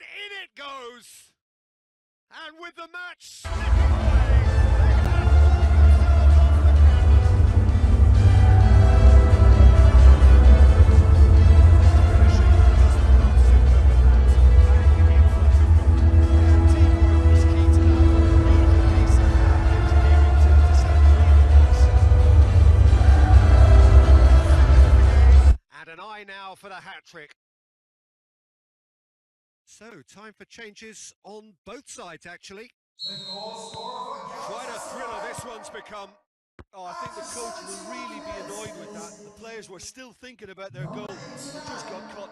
And in it goes! And with the match slipping And an eye now for the hat trick. So, time for changes on both sides, actually. Quite a thriller this one's become. Oh, I think the coach will really be annoyed with that. The players were still thinking about their goal. Just got caught.